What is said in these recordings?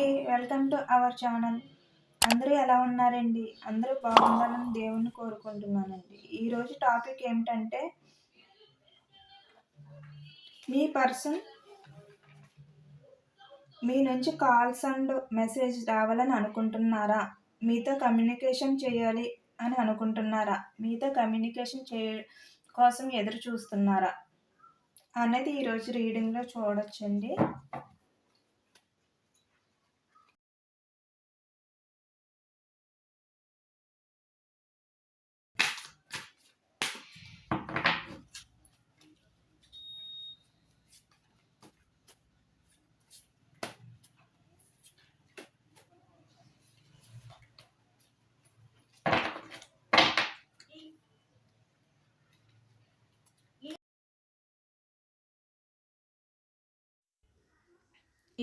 అండి. Welcome to our channel. అందరూ ఎలా ఉన్నారండి? అందరూ బాగుండాలని దేవుణ్ణి కోరుకుంటున్నానండి. ఈరోజు టాపిక్ ఏమిటంటే మీ పర్సన్ మీ నుంచి కాల్స్ అండ్ మెసేజ్ రావాలని అనుకుంటున్నారా? మీతో కమ్యూనికేషన్ చేయాలి అని అనుకుంటున్నారా? మీతో కమ్యూనికేషన్ చే కోసం ఎదురు చూస్తున్నారా? అనేది ఈరోజు రీడింగ్లో చూడొచ్చండి.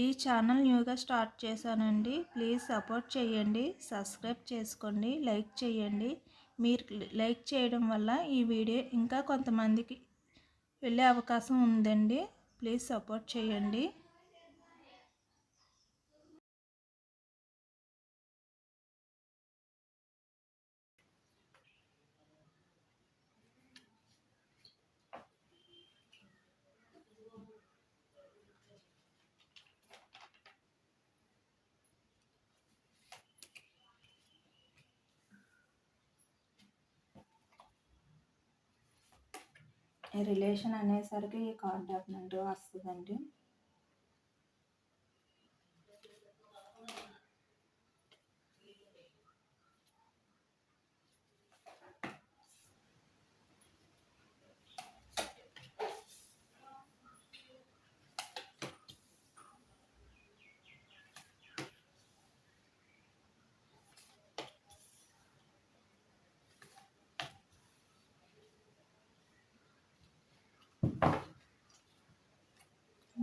ఈ ఛానల్ న్యూగా స్టార్ట్ చేశానండి. ప్లీజ్ సపోర్ట్ చేయండి. సబ్స్క్రైబ్ చేసుకోండి. లైక్ చేయండి. మీరు లైక్ చేయడం వల్ల ఈ వీడియో ఇంకా కొంతమందికి వెళ్ళే అవకాశం ఉందండి. ప్లీజ్ సపోర్ట్ చేయండి. రిలేషన్ అనేసరికి ఈ కార్డ్ డెఫినెట్గా వస్తుందండి.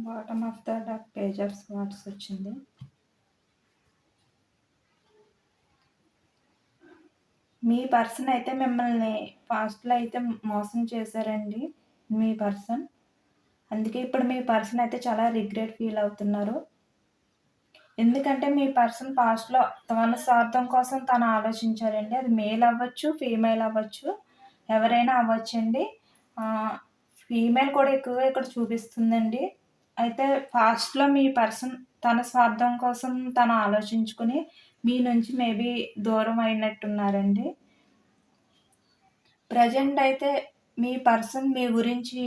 Bottom of the deck page of swords వచ్చింది. మీ పర్సన్ అయితే మిమ్మల్ని ఫాస్ట్లో అయితే మోసం చేశారండి. మీ పర్సన్ అందుకే ఇప్పుడు మీ పర్సన్ అయితే చాలా రిగ్రెట్ ఫీల్ అవుతున్నారు. ఎందుకంటే మీ పర్సన్ పాస్ట్లో తన స్వార్థం కోసం తను ఆలోచించారండి. అది మేల్ అవ్వచ్చు ఫీమేల్ అవ్వచ్చు ఎవరైనా అవ్వచ్చండి. ఫీమేల్ కూడా ఎక్కువగా ఇక్కడ చూపిస్తుందండి. అయితే ఫాస్ట్లో మీ పర్సన్ తన స్వార్థం కోసం తను ఆలోచించుకుని మీ నుంచి మేబీ దూరం అయినట్టున్నారండి. ప్రజెంట్ అయితే మీ పర్సన్ మీ గురించి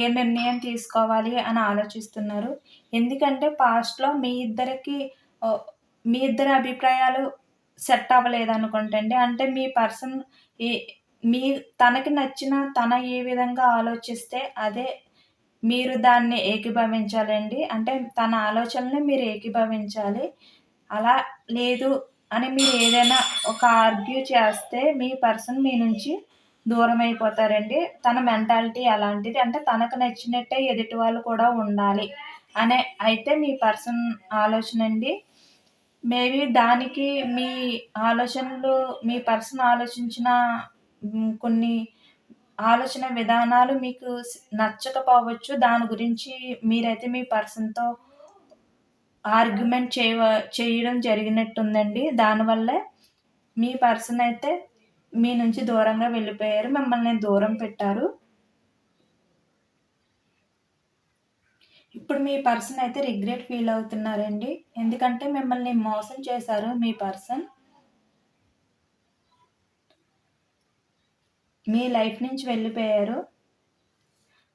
ఏ నిర్ణయం తీసుకోవాలి అని ఆలోచిస్తున్నారు. ఎందుకంటే పాస్ట్లో మీ ఇద్దరికి మీ ఇద్దరి అభిప్రాయాలు సెట్ అవ్వలేదు అనుకుంటండి అంటే మీ పర్సన్ ఏ మీ తనకి నచ్చిన తన ఏ విధంగా ఆలోచిస్తే అదే మీరు దాన్ని ఏకీభవించాలండి. అంటే తన ఆలోచనని మీరు ఏకీభవించాలి. అలా లేదు అని మీరు ఏదైనా ఒక ఆర్గ్యూ చేస్తే మీ పర్సన్ మీ నుంచి దూరం అయిపోతారండి తన మెంటాలిటీ అలాంటిది. అంటే తనకు నచ్చినట్టే ఎదుటి వాళ్ళు కూడా ఉండాలి అనే అయితే మీ పర్సన్ ఆలోచన అండి. మేబీ దానికి మీ ఆలోచనలు మీ పర్సన్ ఆలోచించిన కొన్ని ఆలోచన విధానాలు మీకు నచ్చకపోవచ్చు. దాని గురించి మీరైతే మీ పర్సన్తో ఆర్గ్యుమెంట్ చేయ చేయడం జరిగినట్టుందండి. దానివల్లే మీ పర్సన్ అయితే మీ నుంచి దూరంగా వెళ్ళిపోయారు. మిమ్మల్ని దూరం పెట్టారు. ఇప్పుడు మీ పర్సన్ అయితే రిగ్రెట్ ఫీల్ అవుతున్నారండి. ఎందుకంటే మిమ్మల్ని మోసం చేశారు మీ పర్సన్. మీ లైఫ్ నుంచి వెళ్ళిపోయారు.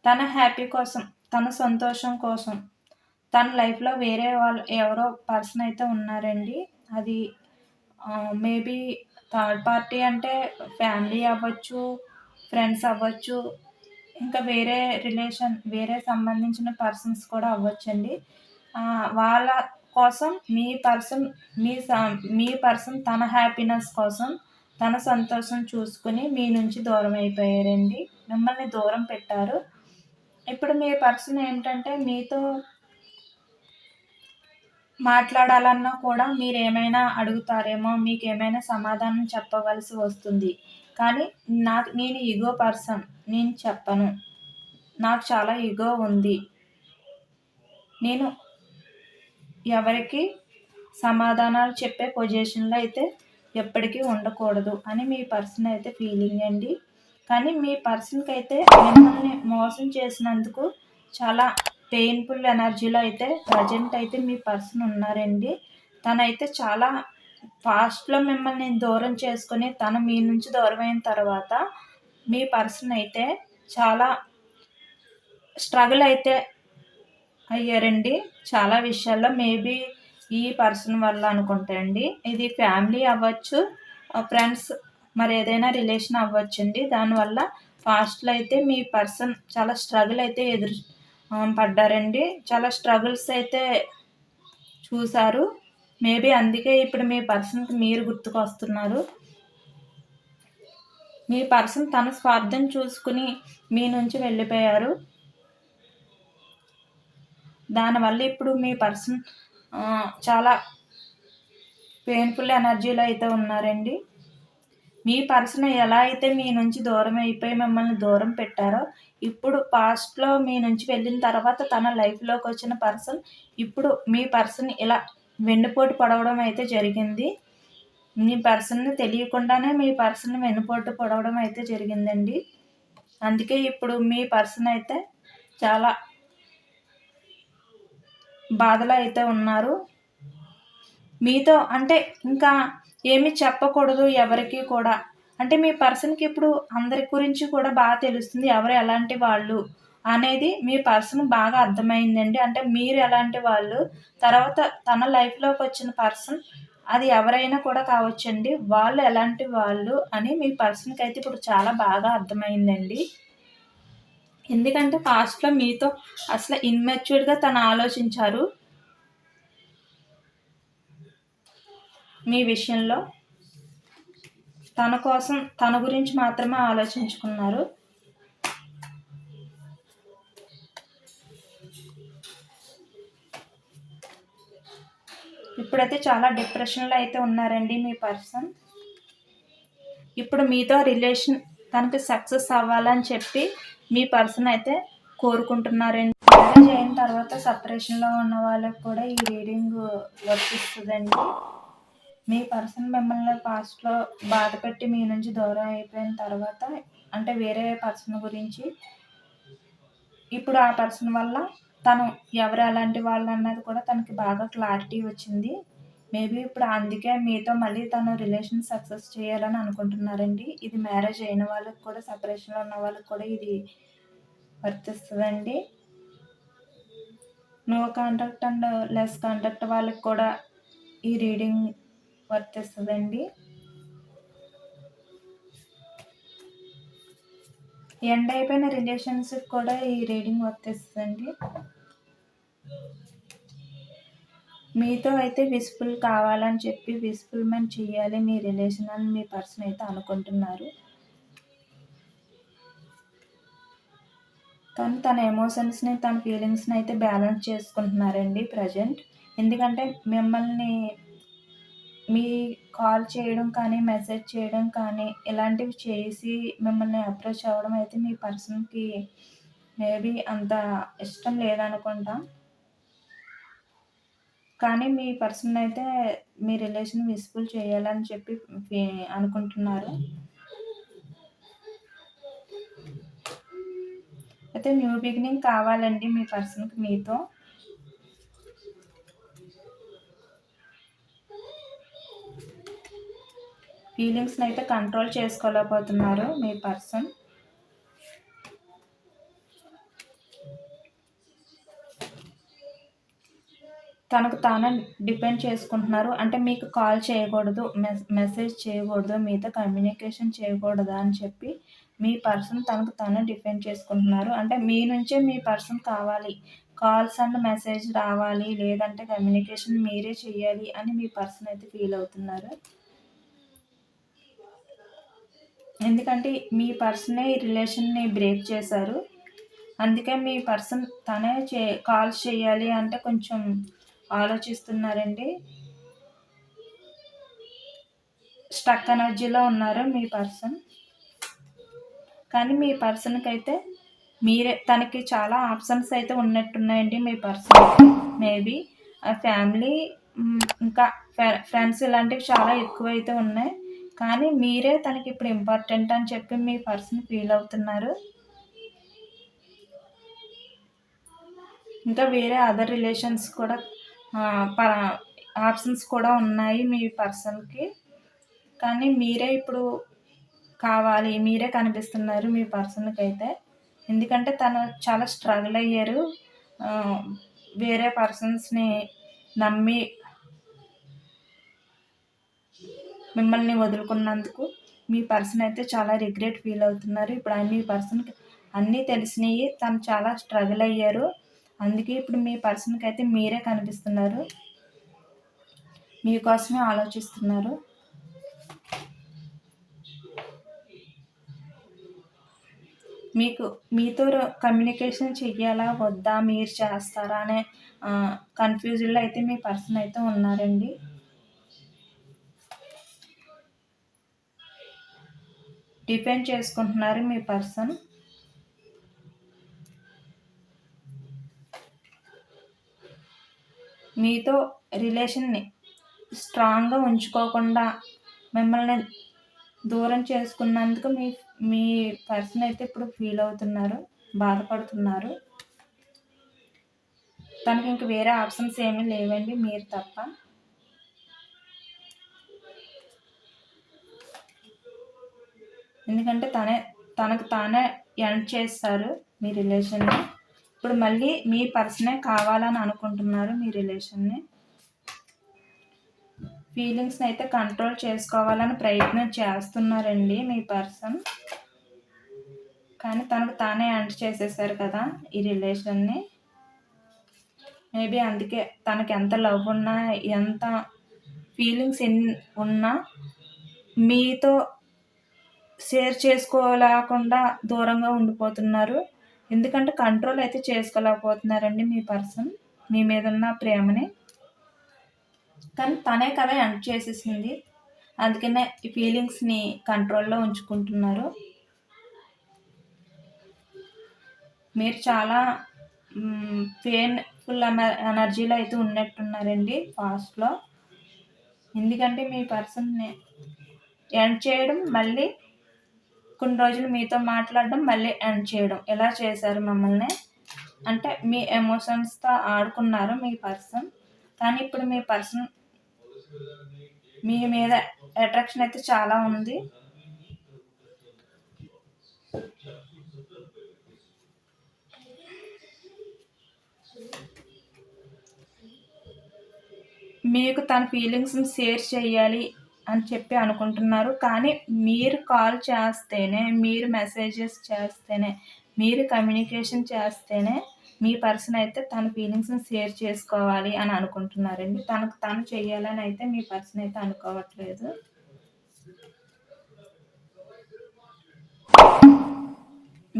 తన హ్యాపీ కోసం తన సంతోషం కోసం తన లైఫ్లో వేరే వాళ్ళు ఎవరో పర్సన్ అయితే ఉన్నారండి. అది మేబీ థర్డ్ పార్టీ అంటే ఫ్యామిలీ అవ్వచ్చు ఫ్రెండ్స్ అవ్వచ్చు ఇంకా వేరే రిలేషన్ వేరే సంబంధించిన పర్సన్స్ కూడా అవ్వచ్చండి. వాళ్ళ కోసం మీ పర్సన్ మీ మీ పర్సన్ తన హ్యాపీనెస్ కోసం తన సంతోషం చూసుకుని మీ నుంచి దూరం అయిపోయారండి. మిమ్మల్ని దూరం పెట్టారు. ఇప్పుడు మీ పర్సన్ ఏంటంటే మీతో మాట్లాడాలన్నా కూడా మీరు ఏమైనా అడుగుతారేమో మీకు ఏమైనా సమాధానం చెప్పవలసి వస్తుంది. కానీ నాకు నేను ఈగో పర్సన్ నేను చెప్పను. నాకు చాలా ఈగో ఉంది. నేను ఎవరికి సమాధానాలు చెప్పే పొజిషన్లో అయితే ఎప్పటికీ ఉండకూడదు అని మీ పర్సన్ అయితే ఫీలింగ్ అండి. కానీ మీ పర్సన్కి అయితే మిమ్మల్ని మోసం చేసినందుకు చాలా పెయిన్ఫుల్ ఎనర్జీలో అయితే ప్రజెంట్ అయితే మీ పర్సన్ ఉన్నారండి. తనైతే చాలా ఫాస్ట్లో మిమ్మల్ని దూరం చేసుకొని తను మీ నుంచి దూరం అయిన తర్వాత మీ పర్సన్ అయితే చాలా స్ట్రగుల్ అయితే అయ్యారండి. చాలా విషయాల్లో మేబీ ఈ పర్సన్ వల్ల అనుకుంటా అండి. ఇది ఫ్యామిలీ అవ్వచ్చు ఫ్రెండ్స్ మరి ఏదైనా రిలేషన్ అవ్వచ్చండి. దానివల్ల ఫాస్ట్లో అయితే మీ పర్సన్ చాలా స్ట్రగుల్ అయితే ఎదురు పడ్డారండి. చాలా స్ట్రగుల్స్ అయితే చూశారు. మేబీ అందుకే ఇప్పుడు మీ పర్సన్కి మీరు గుర్తుకు వస్తున్నారు మీ పర్సన్ తన స్వార్థం చూసుకుని మీ నుంచి వెళ్ళిపోయారు. దానివల్ల ఇప్పుడు మీ పర్సన్ చాలా పెయిన్ఫుల్ ఎనర్జీలో అయితే ఉన్నారండి. మీ పర్సన్ ఎలా అయితే మీ నుంచి దూరం అయిపోయి మిమ్మల్ని దూరం పెట్టారో ఇప్పుడు పాస్ట్లో మీ నుంచి వెళ్ళిన తర్వాత తన లైఫ్లోకి వచ్చిన పర్సన్ ఇప్పుడు మీ పర్సన్ ఇలా వెన్నుపోటు పడవడం అయితే జరిగింది. మీ పర్సన్ని తెలియకుండానే మీ పర్సన్ వెన్నుపోటు పడవడం అయితే జరిగిందండి. అందుకే ఇప్పుడు మీ పర్సన్ అయితే చాలా బాధలో అయితే ఉన్నారు. మీతో అంటే ఇంకా ఏమి చెప్పకూడదు ఎవరికి కూడా. అంటే మీ పర్సన్కి ఇప్పుడు అందరి గురించి కూడా బాగా తెలుస్తుంది ఎవరు ఎలాంటి వాళ్ళు అనేది మీ పర్సన్ బాగా అర్థమైందండి. అంటే మీరు ఎలాంటి వాళ్ళు తర్వాత తన లైఫ్లోకి వచ్చిన పర్సన్ అది ఎవరైనా కూడా కావచ్చండి. వాళ్ళు ఎలాంటి వాళ్ళు అని మీ పర్సన్కి అయితే ఇప్పుడు చాలా బాగా అర్థమైందండి. ఎందుకంటే పాస్ట్లో మీతో అసలు ఇన్మెచ్యూర్డ్గా తను ఆలోచించారు. మీ విషయంలో తన కోసం తన గురించి మాత్రమే ఆలోచించుకున్నారు. ఇప్పుడైతే చాలా డిప్రెషన్లో అయితే ఉన్నారండి మీ పర్సన్ ఇప్పుడు మీతో రిలేషన్ తనకి సక్సెస్ అవ్వాలని చెప్పి మీ పర్సన్ అయితే కోరుకుంటున్నారండి. మ్యారేజ్ అయిన తర్వాత సపరేషన్లో ఉన్న వాళ్ళకి కూడా ఈ రీడింగ్ వర్తిస్తుందండి. మీ పర్సన్ మిమ్మల్ని పాస్ట్లో బాధ పెట్టి మీ నుంచి దూరం అయిపోయిన తర్వాత అంటే వేరే పర్సన్ గురించి ఇప్పుడు ఆ పర్సన్ వల్ల తను ఎవరు అలాంటి వాళ్ళు అన్నది కూడా తనకి బాగా క్లారిటీ వచ్చింది. మేబీ ఇప్పుడు అందుకే మీతో మళ్ళీ తను రిలేషన్ సక్సెస్ చేయాలని అనుకుంటున్నారండి. ఇది మ్యారేజ్ అయిన వాళ్ళకి కూడా సపరేషన్లో ఉన్న వాళ్ళకి కూడా ఇది వర్తిస్తుందండి. No contact and less contact వాళ్ళకి కూడా ఈ రీడింగ్ వర్తిస్తుందండి. ఎండ్ అయిపోయిన రిలేషన్షిప్ కూడా ఈ రీడింగ్ వర్తిస్తుందండి. మీతో అయితే విస్ఫుల్ కావాలని చెప్పి విస్ఫుల్మెంట్ చేయాలి మీ రిలేషన్ అని మీ పర్సన్ అయితే అనుకుంటున్నారు. కానీ తన ఎమోషన్స్ని తన ఫీలింగ్స్ని అయితే బ్యాలెన్స్ చేసుకుంటున్నారండి ప్రజెంట్ ఎందుకంటే మిమ్మల్ని మీ కాల్ చేయడం కానీ మెసేజ్ చేయడం కానీ ఇలాంటివి చేసి మిమ్మల్ని అప్రోచ్ అవ్వడం అయితే మీ పర్సన్కి మేబీ అంత ఇష్టం లేదనుకుంటా. కానీ మీ పర్సన్ అయితే మీ రిలేషన్ విస్ఫుల్ చేయాలని చెప్పి అనుకుంటున్నారు. అయితే న్యూ బిగినింగ్ కావాలండి మీ పర్సన్కి మీతో. ఫీలింగ్స్ని అయితే కంట్రోల్ చేసుకోలేకపోతున్నారు మీ పర్సన్. తనకు తాను డిపెండ్ చేసుకుంటున్నారు. అంటే మీకు కాల్ చేయకూడదు మెసేజ్ చేయకూడదు మీతో కమ్యూనికేషన్ చేయకూడదు అని చెప్పి మీ పర్సన్ తనకు తాను డిపెండ్ చేసుకుంటున్నారు. అంటే మీ నుంచే మీ పర్సన్ కావాలి. కాల్స్ అండ్ మెసేజ్ రావాలి లేదంటే కమ్యూనికేషన్ మీరే చేయాలి అని మీ పర్సన్ అయితే ఫీల్ అవుతున్నారు. ఎందుకంటే మీ పర్సనే ఈ రిలేషన్ని బ్రేక్ చేశారు. అందుకే మీ పర్సన్ తనే చే కాల్స్ చేయాలి అంటే కొంచెం ఆలోచిస్తున్నారండి? స్టక్ ఎనర్జీలో ఉన్నారు మీ పర్సన్ కానీ మీ పర్సన్కి అయితే మీరే తనకి చాలా ఆప్షన్స్ అయితే ఉన్నట్టున్నాయండి మీ పర్సన్ మేబీ ఆ ఫ్యామిలీ ఇంకా ఫ్రెండ్స్ ఇలాంటివి చాలా ఎక్కువైతే ఉన్నాయి. కానీ మీరే తనకి ఇప్పుడు ఇంపార్టెంట్ అని చెప్పి మీ పర్సన్ ఫీల్ అవుతున్నారు. ఇంకా వేరే అదర్ రిలేషన్స్ కూడా ఆప్షన్స్ కూడా ఉన్నాయి మీ పర్సన్కి. కానీ మీరే ఇప్పుడు కావాలి మీరే కనిపిస్తున్నారు మీ పర్సన్కి అయితే ఎందుకంటే తను చాలా స్ట్రగుల్ అయ్యారు. వేరే పర్సన్స్ని నమ్మి మిమ్మల్ని వదులుకున్నందుకు మీ పర్సన్ అయితే చాలా రిగ్రెట్ ఫీల్ అవుతున్నారు. ఇప్పుడు ఆ మీ పర్సన్కి అన్నీ తెలిసినాయి. తను చాలా స్ట్రగుల్ అయ్యారు. అందుకే ఇప్పుడు మీ పర్సన్కి అయితే మీరే కనిపిస్తున్నారు. మీకోసమే ఆలోచిస్తున్నారు. మీకు మీతో కమ్యూనికేషన్ చెయ్యాలా వద్దా మీరు చేస్తారా అనే కన్ఫ్యూజన్లో అయితే మీ పర్సన్ అయితే ఉన్నారండి. డిపెండ్ చేసుకుంటున్నారు మీ పర్సన్. మీతో రిలేషన్ని స్ట్రాంగ్గా ఉంచుకోకుండా మిమ్మల్ని దూరం చేసుకున్నందుకు మీ మీ పర్సన్ అయితే ఇప్పుడు ఫీల్ అవుతున్నారు బాధపడుతున్నారు. తనకి ఇంక వేరే ఆప్షన్స్ ఏమీ లేవండి మీరు తప్ప. ఎందుకంటే తనే తనకు తానే ఎండ్ చేస్తారు మీ రిలేషన్ని. ఇప్పుడు మళ్ళీ మీ పర్సనే కావాలని అనుకుంటున్నారు మీ రిలేషన్ని. ఫీలింగ్స్ని అయితే కంట్రోల్ చేసుకోవాలని ప్రయత్నం చేస్తున్నారండి మీ పర్సన్. కానీ తనకు తానే ఎండ్ చేసేసారు కదా ఈ రిలేషన్ని. మేబీ అందుకే తనకి ఎంత లవ్ ఉన్నా ఎంత ఫీలింగ్స్ ఎన్ ఉన్నా మీతో షేర్ చేసుకోలేకుండా దూరంగా ఉండిపోతున్నారు. ఎందుకంటే కంట్రోల్ అయితే చేసుకోలేకపోతున్నారండి మీ పర్సన్ మీ మీద ఉన్న ప్రేమని. కానీ తనే కదా ఎండ్ చేసేసింది. అందుకనే ఈ ఫీలింగ్స్ని కంట్రోల్లో ఉంచుకుంటున్నారు. మీరు చాలా పెయిన్ఫుల్ ఎనర్జీలో అయితే ఉన్నట్టున్నారండి ఫాస్ట్లో ఎందుకంటే మీ పర్సన్ని ఎండ్ చేయడం మళ్ళీ కొన్ని రోజులు మీతో మాట్లాడడం మళ్ళీ ఎండ్ చేయడం. ఎలా చేశారు మమ్మల్ని? అంటే మీ ఎమోషన్స్తో ఆడుకున్నారు మీ పర్సన్ కానీ ఇప్పుడు మీ పర్సన్ మీ మీద అట్రాక్షన్ అయితే చాలా ఉంది. మీకు తన ఫీలింగ్స్ని షేర్ చేయాలి. అని చెప్పి అనుకుంటున్నారు. కానీ మీరు కాల్ చేస్తేనే మీరు మెసేజెస్ చేస్తేనే మీరు కమ్యూనికేషన్ చేస్తేనే మీ పర్సన్ అయితే తన ఫీలింగ్స్ని షేర్ చేసుకోవాలి అని అనుకుంటున్నారండి. తనకు తను చేయాలని అయితే మీ పర్సన్ అయితే అనుకోవట్లేదు.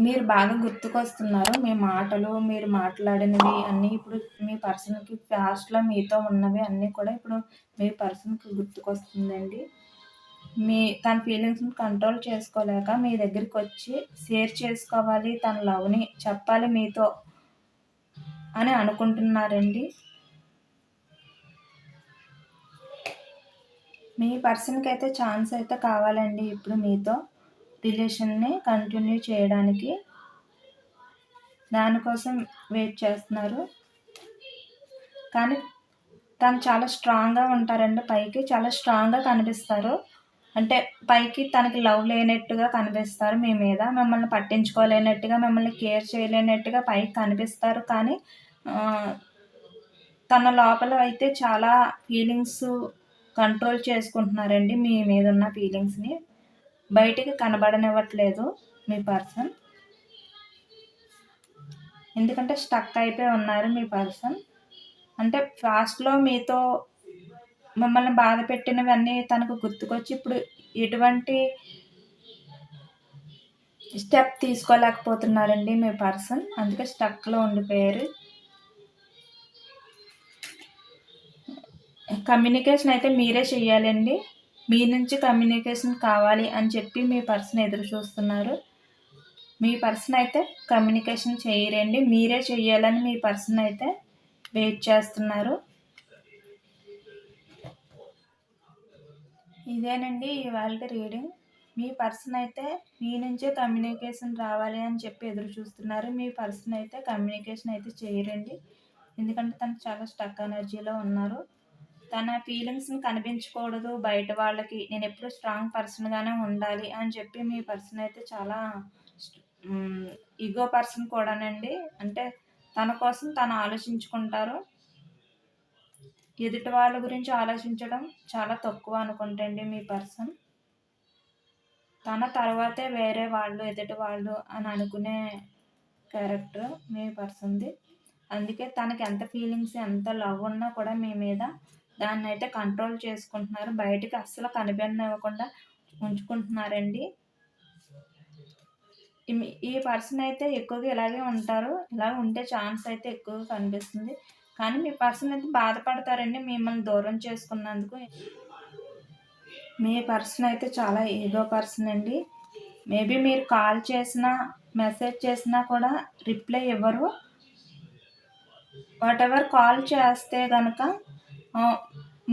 మీరు బాగా గుర్తుకొస్తున్నారు మీ మాటలు మీరు మాట్లాడినవి అన్నీ ఇప్పుడు మీ పర్సన్కి పాస్ట్లో మీతో ఉన్నవి అన్నీ కూడా ఇప్పుడు మీ పర్సన్కి గుర్తుకొస్తుందండి. మీ తన ఫీలింగ్స్ని కంట్రోల్ చేసుకోలేక మీ దగ్గరికి వచ్చి షేర్ చేసుకోవాలి తన లవ్ని చెప్పాలి మీతో అని అనుకుంటున్నారండి. మీ పర్సన్కి అయితే ఛాన్స్ అయితే కావాలండి ఇప్పుడు మీతో. రిలేషన్ని కంటిన్యూ చేయడానికి దానికోసం వెయిట్ చేస్తున్నారు. కానీ తను చాలా స్ట్రాంగ్గా ఉంటారండి పైకి చాలా స్ట్రాంగ్గా కనిపిస్తారు. అంటే పైకి తనకి లవ్ లేనట్టుగా కనిపిస్తారు మీ మీద మిమ్మల్ని పట్టించుకోలేనట్టుగా మిమ్మల్ని కేర్ చేయలేనట్టుగా పైకి కనిపిస్తారు. కానీ తన లోపల అయితే చాలా ఫీలింగ్స్ కంట్రోల్ చేసుకుంటున్నారండి మీ మీద ఉన్న ఫీలింగ్స్ని. బయటికి కనబడనివ్వట్లేదు మీ పర్సన్. ఎందుకంటే స్టక్ అయిపోయి ఉన్నారు మీ పర్సన్. అంటే ఫాస్ట్లో మీతో మిమ్మల్ని బాధ పెట్టినవన్నీ తనకు గుర్తుకొచ్చి ఇప్పుడు ఎటువంటి స్టెప్ తీసుకోలేకపోతున్నారండి మీ పర్సన్. అందుకే స్టక్లో ఉండిపోయారు. కమ్యూనికేషన్ అయితే మీరే చెయ్యాలండి. మీ నుంచి కమ్యూనికేషన్ కావాలి అని చెప్పి మీ పర్సన్ ఎదురు చూస్తున్నారు. మీ పర్సన్ అయితే కమ్యూనికేషన్ చేయరండి. మీరే చెయ్యాలని మీ పర్సన్ అయితే వెయిట్ చేస్తున్నారు. ఇదేనండి ఇవాళ రీడింగ్. మీ పర్సన్ అయితే మీ నుంచే కమ్యూనికేషన్ రావాలి అని చెప్పి ఎదురు చూస్తున్నారు. మీ పర్సన్ అయితే కమ్యూనికేషన్ అయితే చేయరండి. ఎందుకంటే తను చాలా స్టక్ ఎనర్జీలో ఉన్నారు. తన ఫీలింగ్స్ని కనిపించకూడదు. బయట వాళ్ళకి నేను ఎప్పుడు స్ట్రాంగ్ పర్సన్గానే ఉండాలి అని చెప్పి మీ పర్సన్ అయితే చాలా ఈగో పర్సన్ కూడానండి. అంటే తన కోసం తను ఆలోచించుకుంటారు. ఎదుటి వాళ్ళ గురించి ఆలోచించడం చాలా తక్కువ అనుకుంటండి మీ పర్సన్ తన తర్వాతే వేరే వాళ్ళు ఎదుటి వాళ్ళు అని అనుకునే క్యారెక్టర్ మీ పర్సన్ది అందుకే తనకి ఎంత ఫీలింగ్స్ ఎంత లవ్ ఉన్నా కూడా మీ మీద దాన్ని అయితే కంట్రోల్ చేసుకుంటున్నారు. బయటికి అస్సలు కనిపించనివ్వకుండా ఉంచుకుంటున్నారండి. ఈ పర్సన్ అయితే ఎక్కువగా ఇలాగే ఉంటారు. ఇలా ఉంటే ఛాన్స్ అయితే ఎక్కువగా కనిపిస్తుంది. కానీ మీ పర్సన్ అయితే బాధపడతారండి. మిమ్మల్ని దూరం చేసుకున్నందుకు. మీ పర్సన్ అయితే చాలా ఏదో పర్సన్ అండి. మేబీ మీరు కాల్ చేసినా మెసేజ్ చేసినా కూడా రిప్లై ఇవ్వరు. వాట్ ఎవర్ కాల్ చేస్తే కనుక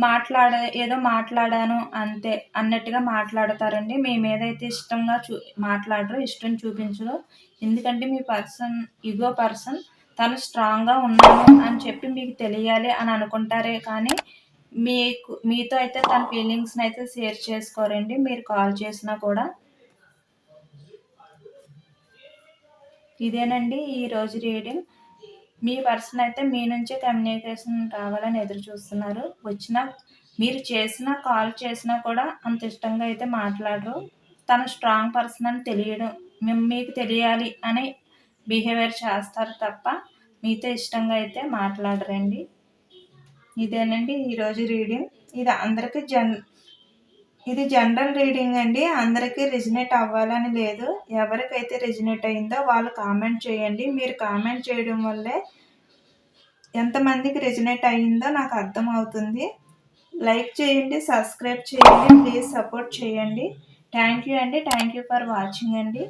మాట్లాడ ఏదో మాట్లాడాను అంతే అన్నట్టుగా మాట్లాడతారండి. మీ మీద అయితే ఇష్టంగా చూ మాట్లాడరు ఇష్టం చూపించరు. ఎందుకంటే మీ పర్సన్ ఇగో పర్సన్ తను స్ట్రాంగ్గా ఉన్నాను అని చెప్పి మీకు తెలియాలి అని అనుకుంటారే కానీ మీకు మీతో అయితే తన ఫీలింగ్స్ని అయితే షేర్ చేసుకోరండి. మీరు కాల్ చేసినా కూడా. ఇదేనండి ఈరోజు రీడింగ్. మీ పర్సన్ అయితే మీ నుంచే కమ్యూనికేషన్ కావాలని ఎదురు చూస్తున్నారు. వచ్చిన మీరు చేసిన కాల్ చేసినా కూడా అంత ఇష్టంగా అయితే మాట్లాడరు. తన స్ట్రాంగ్ పర్సన్ అని తెలియడం మీకు తెలియాలి అని బిహేవియర్ చేస్తారు తప్ప మీతో ఇష్టంగా అయితే మాట్లాడరండి. ఇదేనండి ఈరోజు రీడింగ్ ఇది అందరికీ జన్ ఇది జనరల్ రీడింగ్ అండి. అందరికీ రిజినేట్ అవ్వాలని లేదు. ఎవరికైతే రిజినేట్ అయిందో వాళ్ళు కామెంట్ చేయండి. మీరు కామెంట్ చేయడం వల్లే ఎంతమందికి రిజినేట్ అయ్యిందో నాకు అర్థం అవుతుంది. లైక్ చేయండి సబ్స్క్రైబ్ చేయండి ప్లీజ్ సపోర్ట్ చేయండి. థ్యాంక్ యూ అండి. థ్యాంక్ యూ ఫర్ వాచింగ్ అండి.